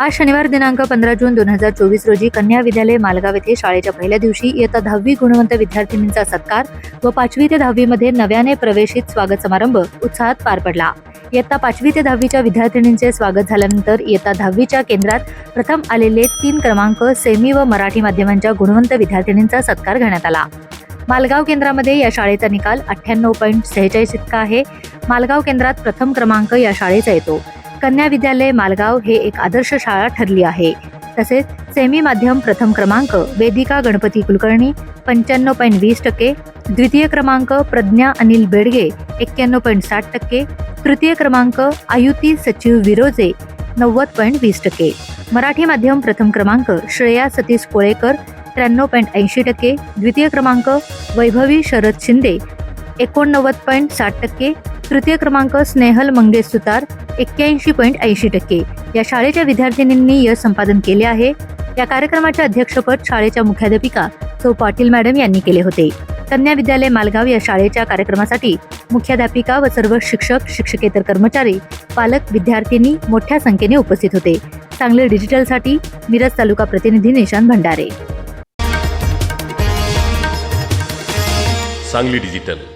आज शनिवार दिनांक पंधरा जून दोन हजार चोवीस रोजी कन्या विद्यालय मालगाव येथे शाळेच्या पहिल्या दिवशी इयत्ता दहावी गुणवंत विद्यार्थिनींचा सत्कार व पाचवी ते दहावीमध्ये नव्याने प्रवेशित स्वागत समारंभ उत्साहात पार पडला. इयत्ता पाचवी ते दहावीच्या विद्यार्थिनींचे स्वागत झाल्यानंतर इयत्ता दहावीच्या केंद्रात प्रथम आलेले तीन क्रमांक सेमी व मराठी माध्यमांच्या गुणवंत विद्यार्थिनींचा सत्कार घेण्यात आला. मालगाव केंद्रामध्ये या शाळेचा निकाल अठ्ठ्याण्णव पॉईंट सेहेचाळीस इतका आहे. मालगाव केंद्रात प्रथम क्रमांक या शाळेचा येतो. कन्या विद्यालय मालगाव हे एक आदर्श शाळा ठरली आहे. तसेच सेमी माध्यम प्रथम क्रमांक वेदिका गणपती कुलकर्णी पंच्याण्णव पॉईंट वीस टक्के द्वितीय क्रमांक प्रज्ञा अनिल बेडगे एक्क्याण्णव पॉईंट साठ टक्के तृतीय क्रमांक आयुती सचिव विरोजे नव्वद पॉईंट वीस टक्के. मराठी माध्यम प्रथम क्रमांक श्रेया सतीश कोळेकर त्र्याण्णव पॉईंट ऐंशी टक्के द्वितीय क्रमांक वैभवी शरद शिंदे एकोणनव्वद पॉईंट साठ टक्के तृतीय क्रमांक स्नेहल मंगेश सुतार एक्क्याऐंशी पॉईंट ऐंशी टक्के. या शाळेच्या विद्यार्थिनींनी यश संपादन केले आहे. या कार्यक्रमाचे अध्यक्षपद शाळेच्या मुख्याध्यापिका सौ पाटील मॅडम यांनी केले होते. कन्या विद्यालय मालगाव या शाळेच्या कार्यक्रमासाठी मुख्याध्यापिका व सर्व शिक्षक शिक्षकेतर कर्मचारी पालक विद्यार्थिनी मोठ्या संख्येने उपस्थित होते. चांगले डिजिटलसाठी मिरज तालुका प्रतिनिधी निशांत भंडारे. सांगली डिजिटल.